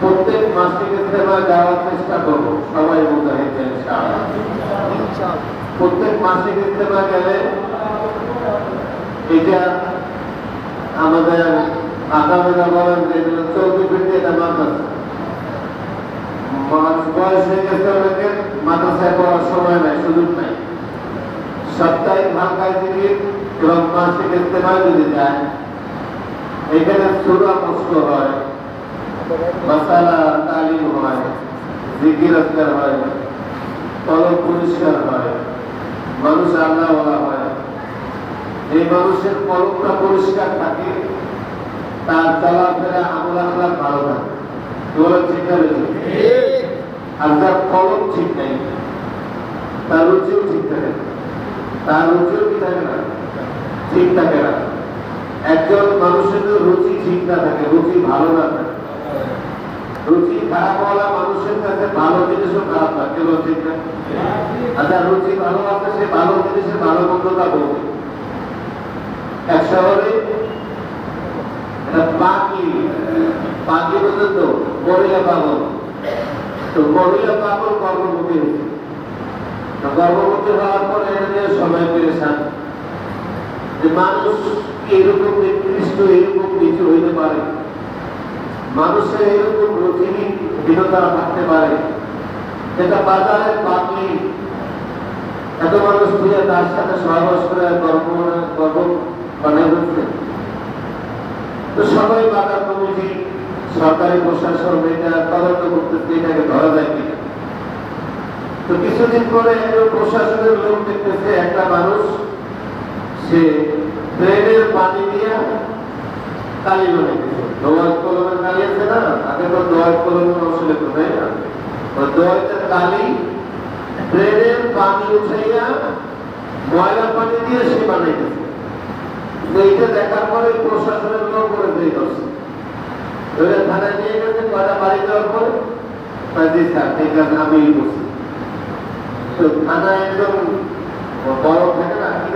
প্রত্যেক মাসিক ইস্তেমা যাওয়ার চেষ্টা করব সবাই মুজাহিদ প্রত্যেক মাসিক ইস্তেমা গেলে এটা আমাদের আগামীরা সাপ্তাহিক ভাঙ্গায় এবং মাসিক ইস্তেমায় যদি যায় এখানে সুরা মুস্ত হয় মশালা তালিম হয়, জিকির আজকার হয়, কলম পরিষ্কার হয়, মানুষ আল্লাহ বলা হয়। এই মানুষের কলমটা পরিষ্কার থাকে, তার চলাফেরা আমল আখলাক ভালো থাকে। এগুলো ঠিক আর যার কলম ঠিক নেই, তার রুচিও ঠিক থাকে। তার রুচিও কি থাকে না? ঠিক থাকে না। একজন মানুষের যদি রুচি ঠিক না থাকে, রুচি ভালো না থাকে। রুচি খারাপ হওয়া মানুষের কাছে ভালো জিনিসও খারাপ না আচ্ছা রুচি ভালো আছে, সে ভালো জিনিসের ভালো মন্দটা বলবে। এক শহরে পাখি পাখি পর্যন্ত মহিলা পাগল। তো মহিলা পাগল গর্ভবতী হয়েছে। তো গর্ভবতী হওয়ার পরে পেরেছেন যে মানুষ এরকম নিকৃষ্ট এরকম কিছু হইতে পারে। মানুষের এরকম রুচিহীনতা থাকতে পারে। যেটা বাজারের পাখি এত মানুষ দিয়ে তার সাথে সহবাস করে গর্ব গর্ব বানিয়ে ফেলছে তো সবাই বাজার কমিটি, সরকারি প্রশাসন, এটা তদন্ত করতেছে, এটাকে ধরা যায় কিনা। তো কিছুদিন পরে একজন প্রশাসনের লোক দেখতেছে, একটা মানুষ, সে ট্রেনের পানি দিয়ে কালি বানাইতেছে দোয়াত কলমের কালি আছে না? আগে তো দোয়াত কলমের আসলে তো তাই না। ওই কালি ট্রেনের পানি উঠাইয়া ময়লা পানি দিয়ে সে বানাইতেছে তো এইটা দেখার পরে প্রশাসনের লোক করে দিয়ে করছে ধরে থানায় নিয়ে গেছে, কয়টা বাড়ি যাওয়ার পরে? জি স্যার ঠিক আছে আমি বসি তো থানায় একদম বড় থাকে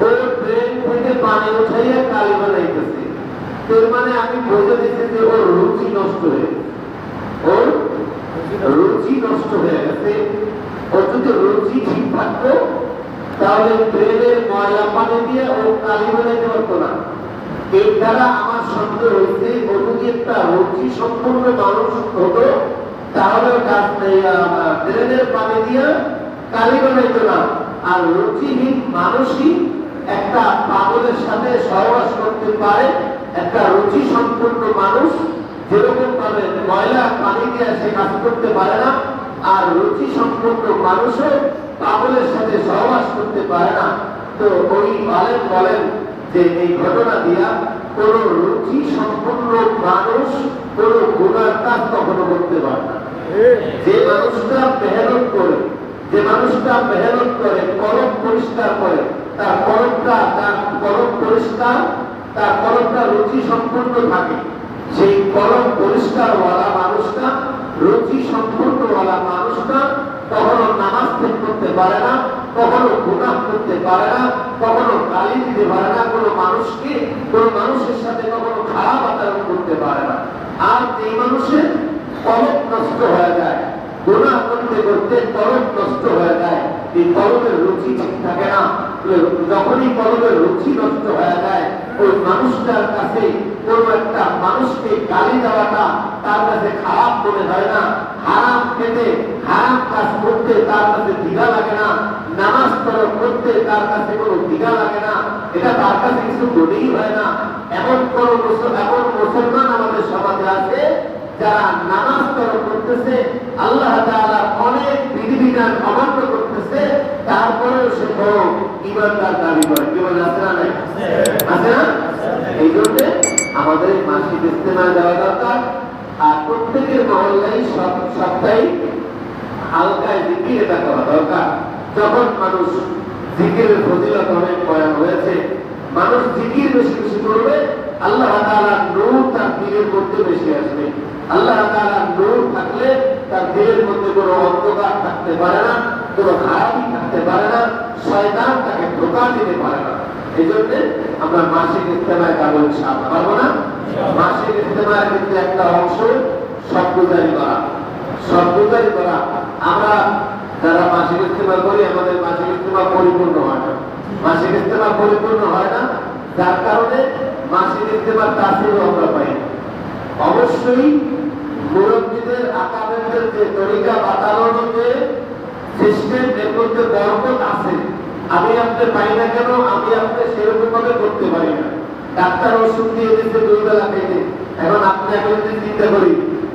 ও ট্রেন থেকে পানি উঠাইয়া কালি বানাইতেছে। এর মানে আমি বুঝে দিচ্ছি যে ওর রুচি নষ্ট হয়ে ওর রুচি নষ্ট হয়ে গেছে। ওর যদি রুচি ঠিক থাকতো তাহলে ট্রেনের ময়লা পানি দিয়ে ও কালি বানাইতে পারতো না। এর দ্বারা আমার সন্দেহ হয়েছে ও যদি একটা রুচি সম্পূর্ণ মানুষ হতো তাহলে নেই আহ, ট্রেনের পানি দিয়ে কালি বানাইতো না। আর রুচিহীন মানুষই একটা পাগলের সাথে সহবাস করতে পারে, একটা রুচি সম্পূর্ণ মানুষ যেরকম ভাবে ময়লা পানি দিয়ে সে কাজ করতে পারে না, আর রুচি সম্পূর্ণ মানুষও পাগলের সাথে সহবাস করতে পারে না। তো ওই বলেন বলেন যে এই ঘটনা দিয়া কোন রুচি সম্পূর্ণ মানুষ কোন গুণার কাজ কখনো করতে পারে না। যে মানুষটা মেহনত করে, যে মানুষটা মেহনত করে, কলম পরিষ্কার করে তার কলমটা তার কলম পরিষ্কার, তার কলমটা রুচি সম্পূর্ণ থাকে। সেই কলম পরিষ্কারওয়ালা মানুষটা রুচি সম্পূর্ণওয়ালা মানুষটা কখনো নামাজ ঠিক করতে পারে না, কখনো গুনাহ করতে পারে না, কখনো গালি দিতে পারে না, কোনো মানুষকে, কোনো মানুষের সাথে কখনো খারাপ আচরণ করতে পারে না। আর এই মানুষের কলম নষ্ট হয়ে যায়, গুনাহ করতে করতে কলম নষ্ট হয়ে যায় এই কলমের রুচি ঠিক থাকে না। যখনই কলমের রুচি নষ্ট হয়ে যায়, ওই মানুষটার কাছে কোন একটা মানুষকে গালি দেওয়াটা তার কাছে খারাপ মনে হয় না। হারাম খেতে, হারাম কাজ করতে তার কাছে দ্বিধা লাগে না। নামাজ তরফ করতে তার কাছে কোনো দ্বিধা লাগে না। এটা তার কাছে কিছু মনেই হয় না। এমন কোন এমন মুসলমান আমাদের সমাজে আছে, যারা নামাজ তরফ করতেছে, আল্লাহ তাআলা অনেক বিধিবিধান অমান্য করতেছে তারপরেও সে বড় ইমানদার দাবি করে। কি বলে আছে না নাই? আছে। না? এই জন্য আমাদের মাসিক ইস্তেমা দেওয়া দরকার। আর প্রত্যেকের মহল্লায় সব সপ্তাহে হালকায় জিকির এটা করা দরকার। যখন মানুষ জিকিরের ফজিলত অনেক বয়ান হয়েছে মানুষ জিকির বেশি বেশি করবে আল্লাহ তাআলা নূর তার দিলের মধ্যে বেশি আসবে। আল্লাহ তাআলা নূর থাকলে তার দিলের মধ্যে কোনো অন্ধকার থাকতে পারে না। কোনো খারাপই থাকতে পারে না শয়তান তাকে ধোকা দিতে পারে না। এই জন্য আমরা মাসিক ইস্তেমায় যাব ইনশাআল্লাহ পারব না? মাসিক ইস্তেমায় কিন্তু একটা অংশ শব্দজারি করা। শব্দজারি করা। আমরা যারা মাসিক ইস্তেমা করি আমাদের মাসিক ইস্তেমা পরিপূর্ণ হয় না। মাসিক ইস্তেমা পরিপূর্ণ হয় না যার কারণে মাসিক ইস্তেমার তাসিরও আমরা পাই অবশ্যই মুরব্বীদের আকাবেরদের যে তরিকা বাতানোর যে সিস্টেম এর মধ্যে বরকত আছে। আমি আপনি পাই না কেন? আমি আপনি সেরকম ভাবে করতে পারি না। ডাক্তার ওষুধ দিয়ে দিচ্ছে দুই বেলা খাইতে এখন আপনি এখন যদি চিন্তা করি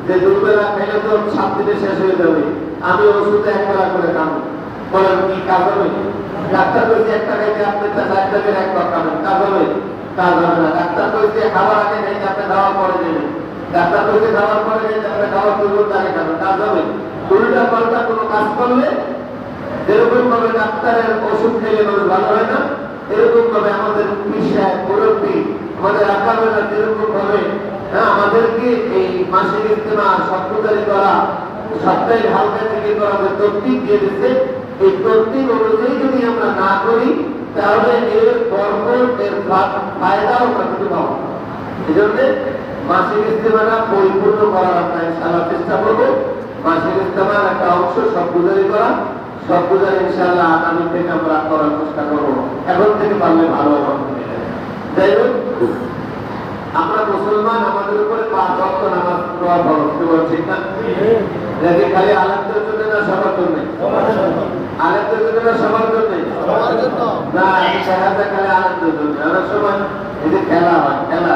যে দুই বেলা খাইলে তো সাত দিনে শেষ হয়ে যাবে, আমি ওষুধে এক বেলা করে খাব। বলেন, কি কাজ হবে? ডাক্তার বলছে একটা খাইতে আপনি চার টাকার এক কাপ খাবেন। কাজ হবে। কাজ হবে না। ডাক্তার বলছে, খাবার আগে খাইতে আপনি খাওয়ার পরে নেবেন ডাক্তার বলছে, খাওয়ার পরে খাইতে আপনি খাওয়ার পূর্ব আগে খাবেন কাজ হবে। উল্টা পাল্টা কোনো কাজ করলে যেরকম ভাবে ডাক্তারের ওষুধ খেলে মানুষ ভালো হয় না? এরকম ভাবে আমাদের পিসায় মুরব্বী, আমাদের আকাবেরা যেরকম ভাবে হ্যাঁ আমাদেরকে এই মাসিক ইস্তেমা সপ্তাহে করা, সপ্তাহে হালকা থেকে করা যে তরতিব দিয়ে দিচ্ছে এই তরতিব অনুযায়ী যদি আমরা না করি, তাহলে এর বরকত, এর ফা- ফায়দাও আমরা কিন্তু পাবো এই জন্য মাসিক ইস্তেমাটা পরিপূর্ণ করার আমরা ইনশাআল্লাহ চেষ্টা করব। মাসিক ইস্তেমার একটা অংশ সব করা। সব গুজারি ইনশাআল্লাহ আগামী থেকে আমরা করার চেষ্টা করব। এখন থেকে পারলে ভালো যাই হোক, আমরা মুসলমান, আমাদের উপরে পাঁচ ওয়াক্ত নামাজ পড়া কি ঠিক না? খালি জন্য না, সবার জন্য? জন্য না, সবার জন্য? না, এই খালি জন্য। অনেক সময় এই যে খেলা হয়, খেলা।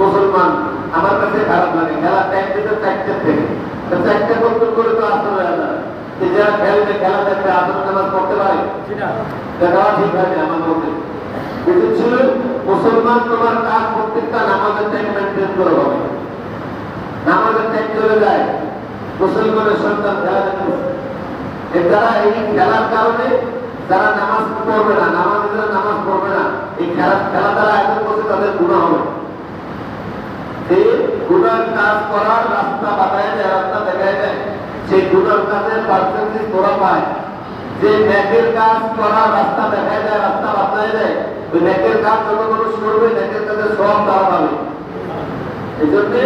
মুসলমান, আমার কাছে খারাপ লাগে, খেলা দিতে চারটে থেকে। তো চারটে করতে করে তো আসর হয়ে যে যারা খেলবে খেলা দেখবে আসর নামাজ পড়তে পারে। দেখাও ঠিক আছে আমার মধ্যে ছিল মুসলমান তোমার কাজ প্রত্যেকটা নামাজের টাইম মেনটেন করে হবে নামাজের টাইম চলে যায় মুসলমানের সন্তান খেলা দেখবে এর দ্বারা এই খেলার কারণে যারা নামাজ পড়বে না নামাজ যারা নামাজ পড়বে না এই খেলা খেলা দ্বারা একজন বসে তাদের গুণা হবে। যে গুণার কাজ করার রাস্তা বাতায় দেয় সেই গুণার কাজের পার্সেন্টেজ তোরা পায়। যে ন্যাকের কাজ করার রাস্তা দেখায় দেয় রাস্তা বাতায় দেয় ওই ন্যাকের কাজ যত মানুষ করবে ন্যাকের কাজের সব তারা পাবে। এই জন্যে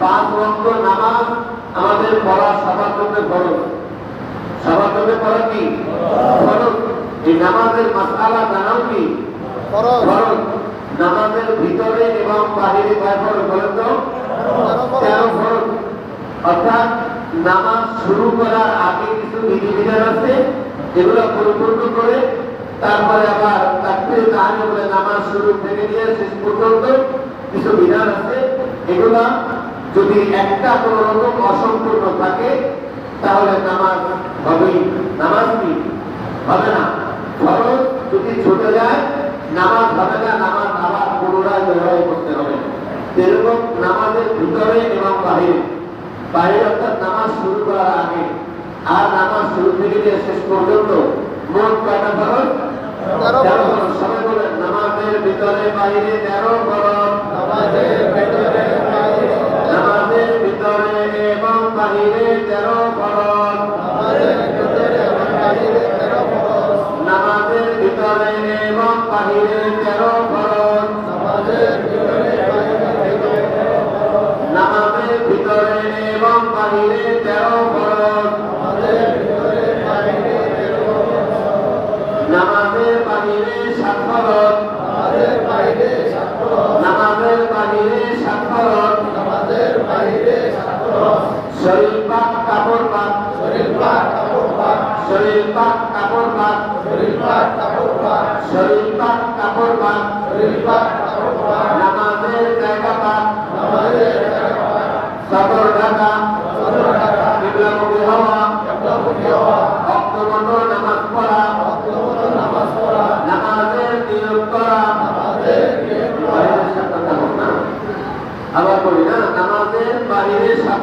পাঁচ ওয়াক্ত নামাজ আমাদের পড়া সবার জন্য খরচ সবার জন্য পড়া কি? খরচ এই নামাজের মাসালা জানাও কি? খরচ নামাজের ভিতরে এবং বাহিরে কয় খরচ বলেন তো? তেরো খরচ অর্থাৎ নামাজ শুরু করার আগে কিছু বিধিবিধান আছে এগুলো পরিপূর্ণ করে তারপরে আবার তাকবীর তাহলে বলে নামাজ শুরু থেকে নিয়ে শেষ পর্যন্ত কিছু বিধান আছে। এগুলা যদি একটা কোনো রকম অসম্পূর্ণ থাকে, তাহলে নামাজ হবেই নামাজ কি? হবে না। ফরজ যদি ছুটে যায়, নামাজ হবে না, নামাজ আবার পুনরায় দোহরাই করতে হবে। যেরকম নামাজের ভিতরে এবং বাহিরে। বাইরে অর্থাৎ নামাজ শুরু করার আগে। আর নামাজ শুরু থেকে নিয়ে শেষ পর্যন্ত মোট কয়টা ফরজ? তেরো ফরজ। সবাই বলেন নামাজের ভিতরে বাইরে তেরো ফরজ। নামাজের ভিতরে এবং বাহিরে তেরো ফরজ। নামাজের ভিতরে এবং বাহিরে তেরো ফরজ। স্বাক্ষরত নামাজের বাইরে স্বাক্ষরত নামাজের বাইরে স্বাক্ষরত নামাজের বাইরে শরীর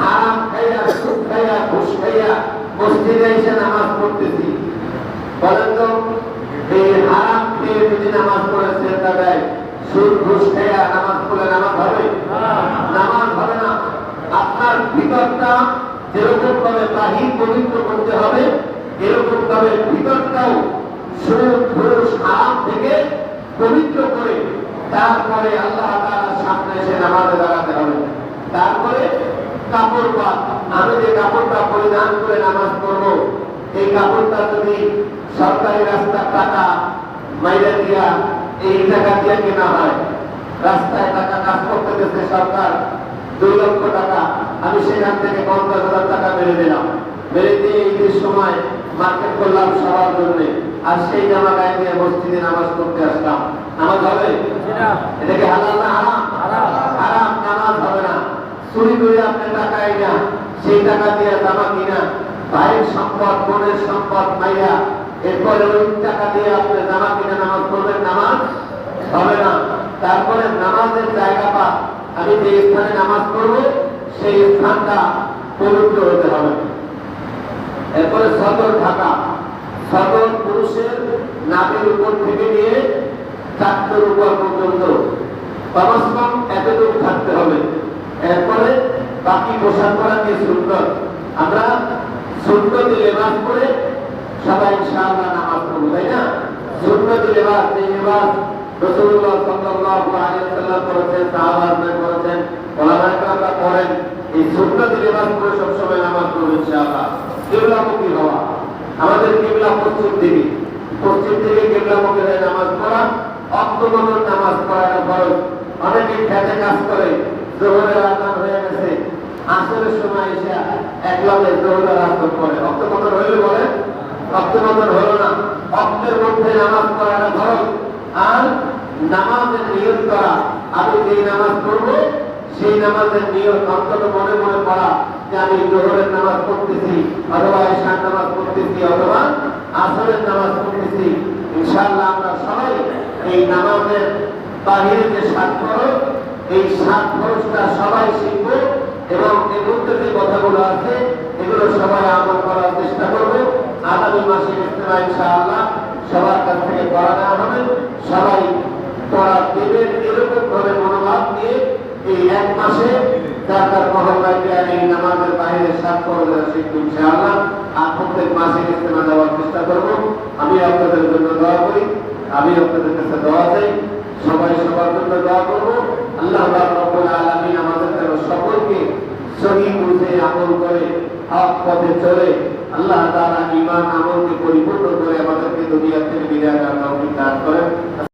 হারাম খাইয়া সুখ খাইয়া, ঘুষ খাইয়া মসজিদে এসে নামাজ পড়তেছি। বলেন তো এই হারাম খেয়ে যদি নামাজ পড়ে সেটা দেয়। সুদ, ঘুষ খেয়ে নামাজ পড়লে নামাজ হবে? নামাজ হবে না। আপনার ভিতরটা যেরকম ভাবে বাহির পবিত্র করতে হবে, এরকম ভাবে ভিতরটাও সুদ, ঘুষ, হারাম থেকে পবিত্র করে তারপরে আল্লাহ তাআলার সামনে এসে নামাজে দাঁড়াতে হবে। তারপরে কাপড় পা। আমি যে কাপড়টা পরিধান করে নামাজ পড়ব এই কাপড়টা যদি সরকারি রাস্তার টাকা মাইরে দিয়া এই টাকা দিয়ে কেনা হয় রাস্তায় টাকা কাজ করতে গেছে সরকার দুই লক্ষ টাকা আমি সেখান থেকে পঞ্চাশ হাজার টাকা মেরে দিলাম। মেরে দিয়ে ঈদের সময় মার্কেট করলাম সবার জন্য আর সেই জামা গায়ে দিয়ে মসজিদে নামাজ পড়তে আসলাম। নামাজ হবে? এটাকে হালাল না হারাম। হারাম নামাজ হবে না। চুরি করে আপনি টাকা না, সেই টাকা দিয়ে জামা কিনা। ভাইয়ের সম্পদ, বোনের সম্পদ মাইয়া এরপরে ওই টাকা দিয়ে আপনি জামা কিনা, নামাজ পড়বেন, নামাজ হবে না। তারপরে নামাজের জায়গা জায়গাটা আমি যে স্থানে নামাজ পড়ব, সেই স্থানটা পবিত্র হতে হবে। এরপরে সদর ঢাকা। সদর পুরুষের নাকের উপর থেকে নিয়ে চারটের উপর পর্যন্ত। কমসকম এতটুকু থাকতে হবে। এরপরে বাকি পোশাক করা নিয়ে সুন্দর আমরা সুন্নতি লেবাস করে সবাই ইনশাআল্লাহ নামাজ পড়ব, তাই না? সুন্নতি লেবাস যে লেবাস ওয়াসাল্লাম করেছেন করেছেন করেন। এই সুন্নতি লেবাস পরে সব সময় নামাজ পড়ব ইনশাআল্লাহ। কিবলামুখী হওয়া, আমাদের কিবলা পশ্চিম দিকে পশ্চিম দিকে কিবলামুখী হয়ে নামাজ পড়া অক্টোবরের নামাজ পড়া ফরজ অনেকে খেতে কাজ করে জোহরের আজান হয়ে গেছে। আসরের সময় এসে এক জোহরের আজান করে অক্টোবর হইলে বলে? অক্টোবর হলো না। অক্টের মধ্যে নামাজ পড়াটা ফরজ আর নামাজের নিয়ত করা। আমি যেই নামাজ পড়ব, সেই নামাজের নিয়ত অন্তত মনে মনে পড়া যে আমি জোহরের নামাজ পড়তেছি, অথবা ঈশার নামাজ পড়তেছি, অথবা আসরের নামাজ পড়তেছি। ইনশাআল্লাহ আমরা সবাই এই নামাজের বাহিরে যে খরচ এই সাত খরচটা সবাই শিখব এবং এর মধ্যে যে কথাগুলো আছে, এগুলো সবাই আমল করার চেষ্টা করব। আগামী মাসে ইস্তেমা ইনশাআল্লাহ সবার কাছ থেকে পড়া নেওয়া হবে। সবাই পড়া দেবেন এরকম ভাবে মনোভাব নিয়ে এই এক মাসে যার তার মহল্লায় এই নামাজের বাইরে সাত খরচের শিখব ইনশাআল্লাহ। আর প্রত্যেক মাসে ইস্তেমা দেওয়ার চেষ্টা করব। আমি আপনাদের জন্য দোয়া করি আমি আপনাদের কাছে দোয়া চাই। সবাই সবার জন্য দোয়া করব। আল্লাহ রব্বুল আলামিন আমাদের যেন সকলকে সহি বুঝে আমল করে, হক পথে চলে, আল্লাহ তাআলা ঈমান আমলকে পরিপূর্ণ করে আমাদেরকে দুনিয়া থেকে বিদায় দান করেন।